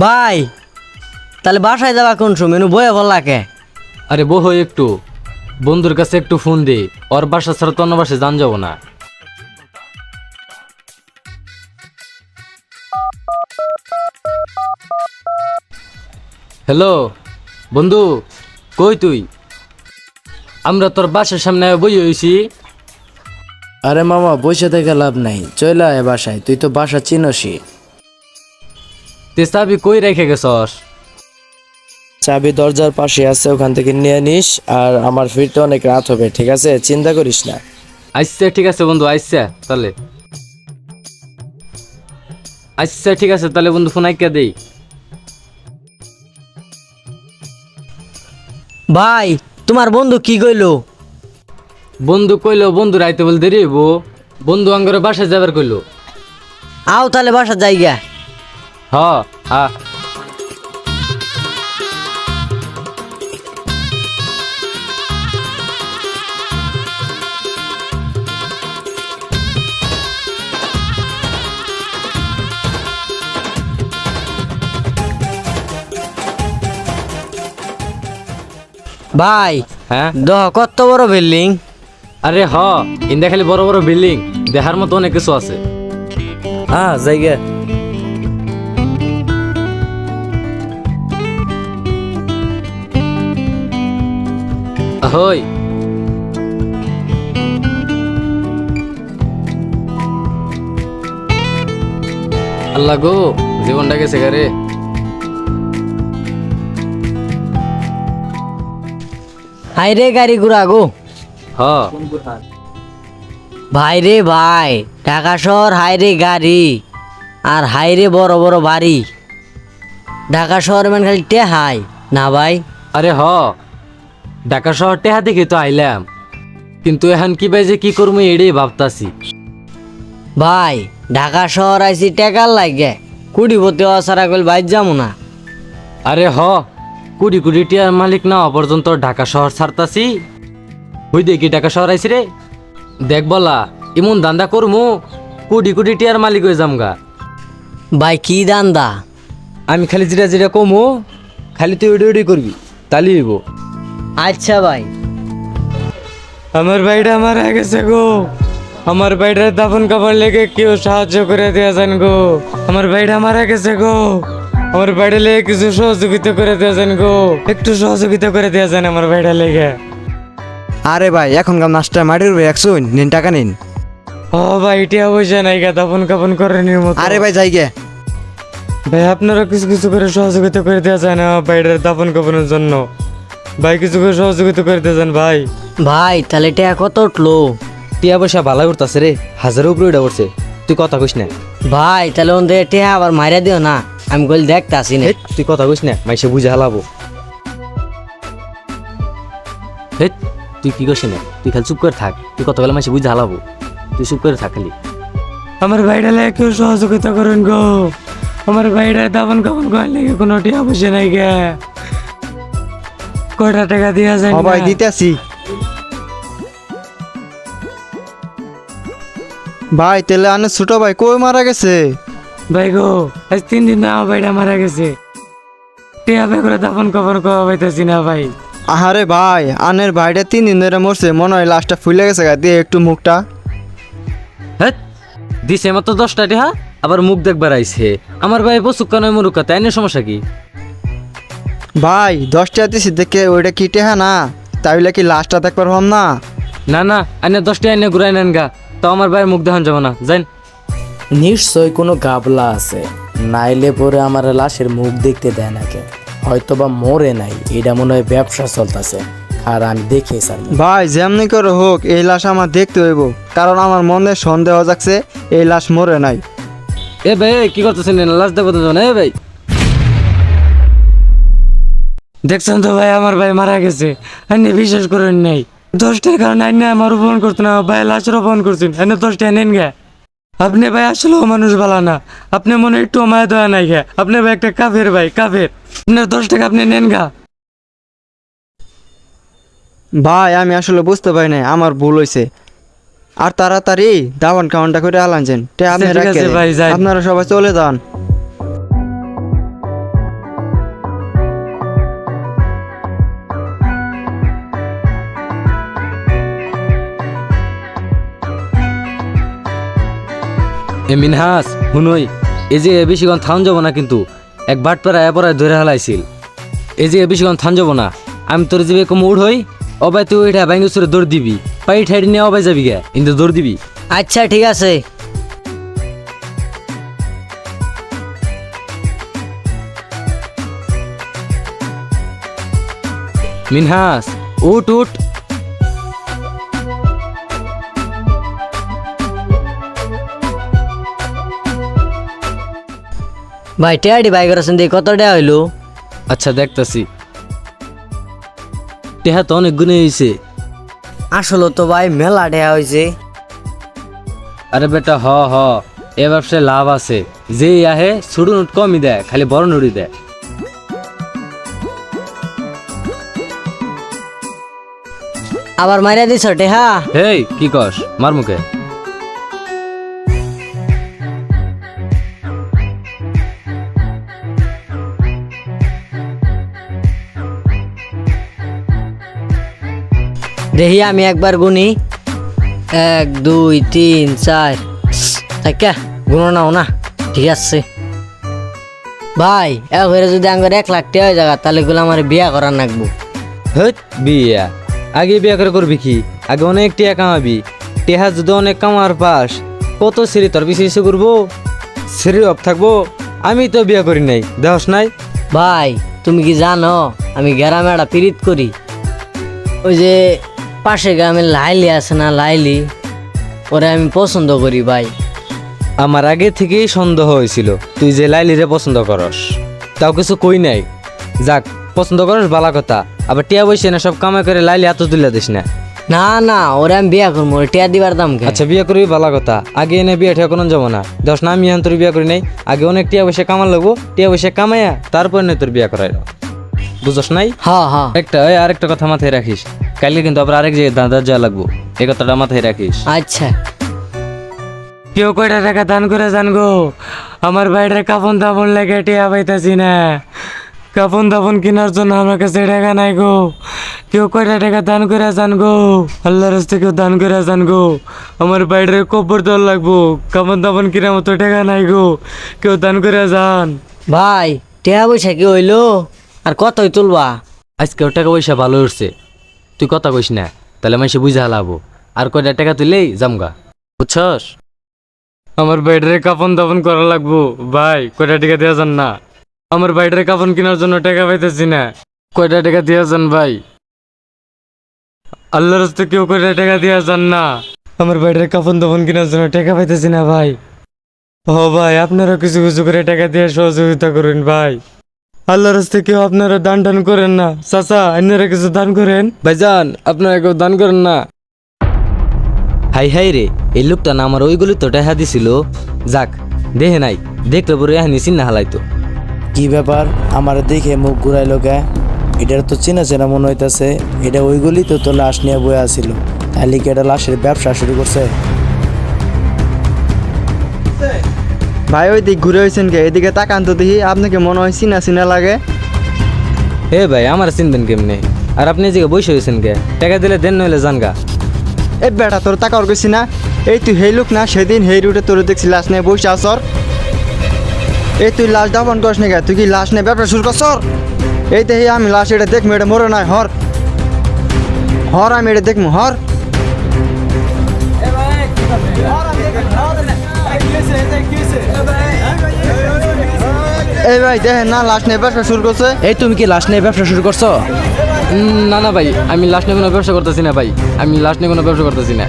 ভাই তাহলে বাসায় যাবা কোন সময়? নু বয়ে ভালো লাগে আরে বহ একটু। বন্ধুর কাছে একটু ফোন দে। ওর বাসা ছাড়া তো অন্য বাসায় যান যাব না। হ্যালো বন্ধু কই তুই? আমরা তোর বাসার সামনে বই হয়েছি আরে মামা বসে থেকে লাভ নাই। চলে আয় বাসায় তুই তো বাসা চিনসই। তে চাবি কই রেখে গেছস? চাবি দরজার পাশে আছে ওখান থেকে নিয়ে নিস আর আমার ফিরতে অনেক রাত হবে ঠিক আছে? চিন্তা করিস না। আচ্ছা ঠিক আছে বন্ধু আচ্ছা তাহলে। আচ্ছা ঠিক আছে তাহলে বন্ধু ফোন আইকা দেই। ভাই তোমার বন্ধু কি কইলো? বন্ধু কইলো বন্ধু রাইতে বল দেরি হইব। বন্ধু আঙ্গরে বাসায় যাবার কইলো। আও তাহলে বাসা যাই গা হ হা ভাই হ্যাঁ? দেখ কত বড় বিল্ডিং আরে হ ইন্দা খালি বড় বড় বিল্ডিং দেখার মতো অনেক কিছু আছে। হ্যাঁ জায়গা। হই। আল্লাহ গো জীবনটা গেছে গারে হাই রে গাড়ি ঘুরা গো। হ। ভাই রে ভাই ঢাকা শহর হাই রে গাড়ি আর হাই রে বড় বড় বাড়ি। ঢাকা শহর মানে খালি টে হাই না ভাই? আরে হ। ঢাকা শহর টেহা দেখে তো আইলাম। কিন্তু এখন কি ভাই যে কি করব এটাই ভাবতাছি। ভাই ঢাকা শহর আইসি টেকার লাগে। কুড়ি কুড়িপতি অসারা কইল বাইর যাব না। আরে হ কুড়ি কুড়ি টিয়ার মালিক না পর্যন্ত ঢাকা শহর ছাড়তাছি। হই দেখি ঢাকা শহর আইসি রে। দেখ বলা এমন দান্দা করমু কুড়ি কুড়ি টিয়ার মালিক হয়ে যামগা। ভাই কি দান্দা আমি খালি যেটা যেটা কমু খালি তুই উড়ি উড়ি করবি তালি হইব। আচ্ছা ভাই। আমার ভাইটা মারা গেছে গো। আমার ভাইটার দাফন কাপড় লেগে কেউ সাহায্য করে দেওয়া যান গো। আমার ভাইটা মারা গেছে গো। আমার ভাইটা লেগে কিছু সহযোগিতা করে দেওয়া যান গো। একটু সহযোগিতা করে দেওয়া যান আমার ভাইটা লেগে। আরে ভাই এখনকার নাচটা মাটির উপরে একশো নিন টাকা নিন। ও ভাই টিয়া পয়সা নাই গা দাফন কাপন করে মতো আরে ভাই যাই গে। ভাই আপনারা কিছু কিছু করে সহযোগিতা করে দেওয়া যায় না আমার ভাইটার দাফন কাপনের জন্য। ভাই কিছু করে সহযোগিতা করে যান ভাই। ভাই তাহলে টেয়া কত উঠল? টিয়া পয়সা ভালো করতেছে রে হাজারের উপরে উঠা পড়ছে। তুই কথা কইস না। ভাই তাহলে ওদের টেয়া আবার মাইরা দিও না। আমি কইল দেখতে আসি না তুই কথা কইস না মাইসে বুঝে হালাবো। হেৎ, তুই কি করছিস না? তুই খালি চুপ করে থাক। তুই কথা বলে মাইসে বুঝে হালাবো। তুই চুপ করে থাক খালি। আমার ভাইটা লেগে কেউ সহযোগিতা করেন গো। আমার ভাইটা দাফন কাপন করার লেগে কোনো টিয়া পয়সা নাই গে। কয়টা টাকা দিয়া যায় ভাই না? দিতে আসি ভাই তাহলে আনে ছোট ভাই কই মারা গেছে? ভাই গো আজ তিন দিন আমার ভাইটা মারা গেছে। টিয়া ভাই করে দাফন কাপন করা পাইতেছি না ভাই। আহারে ভাই আনের ভাইটা তিন দিন ধরে মরছে মনে হয় লাস্টটা ফুলে গেছে গা দিয়ে একটু মুখটা। হেৎ, দিছে মাত্র দশটা টিহা আবার মুখ দেখবার আইছে। আমার ভাই বসুকা নয় মরুকা তাই না সমস্যা কি? ভাই দশটা দিছি দেখে ওইটা কি টেহা না? তাইলে কি লাস্টটা দেখবার হম না? না না আইনে দশটা আইনে ঘুরাই নেন গা। তো আমার ভাইয়ের মুখ দেখান যাব না। যাইন। নিশ্চয় কোনো গাবলা আছে। নাইলে পরে আমার লাশের মুখ দেখতে দেয় নাকি হয়তো বা মরে নাই এটা মনে হয় ব্যবসা চলতেছে। আর আমি দেখে স্যার ভাই যেমনি করে হোক এই লাশ আমার দেখতে হইব। কারণ আমার মনে সন্দেহ যাচ্ছে এই লাশ মরে নাই। এ ভাই কি করতেছেন? লাশ দেখব তো এ ভাই। দেখছেন তো ভাই আমার ভাই মারা গেছে। আপনি বিশ্বাস করেন নাই। দশটার কারণে আইনে আমার অপমান করতেন আমার ভাই লাশের অপমান করছেন। এনে দশটা নেন গে। আপনি ভাই আসলেও মানুষ ভালো না। আপনি মনে একটু মায়া দয়া নাই গে। আপনি ভাই একটা কাফের ভাই কাফের। আপনার দশ টাকা আপনি নেন গা। ভাই আমি আসলে বুঝতে পারি নাই আমার ভুল হয়েছে আর তাড়াতাড়ি দাওয়ান কাউন্টা করে আলানছেন তে আপনি আচ্ছা। আপনারা সবাই চলে যান। এ মিনহাস হুনই এই যে এ বেশিক্ষণ থান যাব না কিন্তু এক বাট পেরা এপরায় ধরে হালাইছিল। এই যে এ বেশিক্ষণ থান যাব না আমি তোর যাবে কম উড় হই অবাই তুই ওইটা ব্যাঙ্গে সুরে দৌড় দিবি পাই ঠাইড নিয়ে অবাই যাবি গে কিন্তু দৌড় দিবি। আচ্ছা ঠিক আছে। মিনহাস উঠ উঠ। ভাই টেয়াডি ভাই করেছেন দিয়ে কত টাকা হইল? আচ্ছা দেখতাছি। টেহা তো অনেক গুণে হয়েছে আসলে তো ভাই মেলা টাকা হয়েছে আরে বেটা হ হ। এ ব্যবসায় লাভ আছে। যে আহে ছোট নোট কমই দেয় খালি বড় নোটই দেয়। আবার মারিয়া দিছ টেহা? হেই কি কস? মার মুখে। দেখি আমি একবার গুনি। এক দুই তিন চার। তাকে গুনো নাও না। ঠিক আছে। ভাই এবারে যদি আমার এক লাখ টাকা হয়ে যাগা তাহলে গুলো আমার বিয়া করার নাকবো হট বিয়া? আগে বিয়া করে করবি কি? আগে অনেক টিয়া কামাবি। টেহা যদি অনেক কামার পাস কত সিঁড়ি তোর পিছিয়ে এসে করব সিঁড়ি অফ থাকব? আমি তো বিয়া করি নাই। দেহস নাই? ভাই তুমি কি জানো আমি গ্রামে একটা পিরিত করি। ওই যে পাশে গ্রামে লাইলি আছে না লাইলি? ওরে আমি পছন্দ করি ভাই। আমার আগে থেকেই সন্দেহ হয়েছিল তুই যে লাইলিরে পছন্দ করস। তাও কিছু কই নাই। যাক পছন্দ করস বালা কথা আবার টিয়া বসে না সব কামাই করে লাইলি এত তুলে দিস না। না না ওরে আমি বিয়া করব টিয়া দিবার দাম কে? আচ্ছা বিয়ে করবি ভালো কথা আগে এনে বিয়ে ঠিয়া কোনো যাব না। দশ না আমি তোর বিয়ে করি নাই আগে অনেক টিয়া বসে কামাল লাগবো টিয়া বসে কামাইয়া তারপর নয় তোর বিয়ে করাই বুঝস নাই? হ্যাঁ হ্যাঁ। একটা আরেকটা কথা মাথায় রাখিস। কালকে কিন্তু আবার আরেক জায়গায় দাদা যাওয়া লাগবো। এই কথাটা মাথায় রাখিস। আচ্ছা। কেউ কয়টা টাকা দান করে যান গো? আমার বাইরে কাপন দাপন লেগে টিয়া পাইতাছি না। কাপন দাপন কেনার জন্য আমার কাছে টাকা নাই গো। কেউ কয়টা টাকা দান করে যান গো? আল্লাহর রাস্তে কেউ দান করে যান গো। আমার বাইরে কব্বর দল লাগবো। কাপন দাপন কেনার মতো টাকা নাই গো। কেউ দান করে যান। ভাই টিয়া পয়সা কি হইল? আর কতই তুলবা? আজকে টাকা পয়সা ভালো উঠছে। তুই কথা কইস না তাহলে মানুষে বুঝা হালাবো আর কয়টা টাকা তুলেই জামগা বুঝছস? আমার বাইরে কাপন দাপন করা লাগবো। ভাই কয়টা টাকা দেওয়া যান না? আমার বাইরে কাপন কেনার জন্য টাকা পাইতেছি না। কয়টা টাকা দেওয়া যান ভাই? আল্লাহর রাস্তে কেউ কয়টা টাকা দেওয়া যান না? আমার বাইরে কাপন দাপন কেনার জন্য টাকা পাইতেছি না ভাই। ও ভাই আপনারা কিছু কিছু করে টাকা দিয়ে সহযোগিতা করুন ভাই। আল্লাহর রাস্তে কেউ আপনারা দান টান করেন না। চাচা অন্যরা কিছু দান করেন? ভাইজান আপনারা কেউ দান করেন না। হাই হাই রে এই লোকটা না আমার ওইগুলি তো টাকা দিছিল। যাক দেহে নাই দেখলে পরে এহানি চিন্না হালাইতো। কি ব্যাপার? আমার দেখে মুখ ঘুরাইলো গে এটার তো চেনা চেনা মনে হইতাছে এটা ওইগুলি তো তো লাশ নিয়ে বয়ে আসিল তাহলে কি এটা লাশের ব্যবসা শুরু করছে? ভাই ওই দিক ঘুরে হয়েছেন কে? এদিকে তাকান তো দেখি আপনাকে মনে হয় চিনা চিনা লাগে। হে ভাই আমার চিনবেন কেমনে? আর আপনি যে বসে হয়েছেন কে? টাকা দিলে দেন নইলে জানগা এ বেটা তোর তাকার গেছি না। এই তুই হেই লোক না সেদিন হেই রুটে তোর দেখছি লাশ নিয়ে বসে আসর এই তুই লাশ দাফন করিস না তুই কি লাশ নিয়ে ব্যবসা শুরু করছর এই দেখি আমি লাশ এটা দেখব এটা মরে নাই হর। হর আমি এটা দেখব হর। এই ভাই দেখেন না লাশ নিয়ে ব্যবসা শুরু করছে। এই তুমি কি লাশ নিয়ে ব্যবসা শুরু করছ? না না ভাই আমি লাস্ট নিয়ে কোনো ব্যবসা করতেছি না ভাই। আমি লাস্ট নিয়ে কোনো ব্যবসা করতেছি না।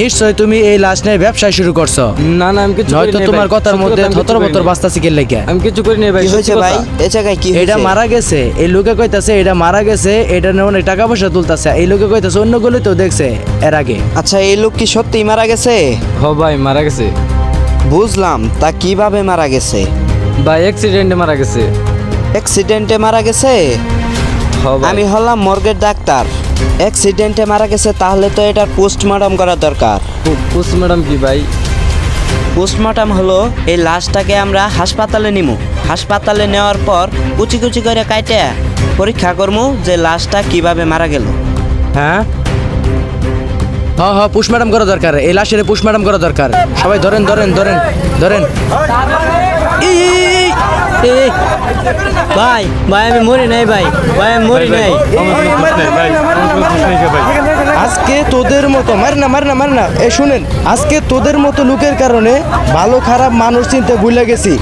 নিশ্চয় তুমি এই লাশ নিয়ে ব্যবসা শুরু করছ। না না আমি কিছু নাই তোমার কথার মধ্যে থতর বতর লেগে। আমি কিছু করি নাই ভাই কি হয়েছে ভাই? এ জায়গায় কি এটা মারা গেছে। এই লোকে কইতাছে এটা মারা গেছে। এটা নিয়ে অনেক টাকা পয়সা তুলতাছে। এই লোকে কইতাছে অন্যগুলো তো দেখছে এর আগে। আচ্ছা এই লোক কি সত্যি মারা গেছে? হ ভাই মারা গেছে। বুঝলাম তা কীভাবে মারা গেছে? ভাই অ্যাক্সিডেন্টে মারা গেছে। অ্যাক্সিডেন্টে মারা গেছে? আমি হলাম মর্গের ডাক্তার। অ্যাক্সিডেন্টে মারা গেছে তাহলে তো এটার পোস্টমর্টম করা দরকার। ম্যাডাম কি ভাই? পোস্টমর্টম হলো এই লাশটাকে আমরা হাসপাতালে নিমু। হাসপাতালে নেওয়ার পর কুচি কুচি করে কাইটে পরীক্ষা করমু যে লাশটা কীভাবে মারা গেল। হ্যাঁ? হ্যাঁ হ্যাঁ পোস্টমার্টম করা দরকার। এই লাশের পোস্টমার্টম করা দরকার। সবাই ধরেন ধরেন ধরেন ধরেন। ভাই ভাই আমি মরি নাই ভাই। ভাই আমি মরি নাই। আজকে তোদের মতো মার না মার না মার না। এ শুনেন আজকে তোদের মতো লোকের কারণে ভালো খারাপ মানুষ চিনতে ভুলে গেছি।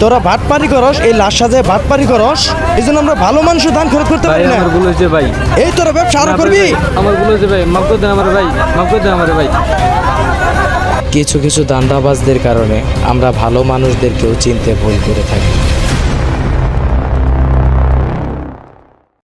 তোরা ভাত পানি করস এই লাশ সাজায় পানি করস এই জন্য আমরা ভালো মানুষ ধান খরচ করতে পারি না। আমার ভুল হয়েছে ভাই। এই তোরা ব্যবসা আরও করবি? আমার ভুল হয়েছে ভাই মাফ করে দেন আমার ভাই মাফ করে দেন আমার ভাই। কিছু কিছু দান্দাবাজদের কারণে আমরা ভালো মানুষদেরকেও চিনতে ভুল করে থাকি।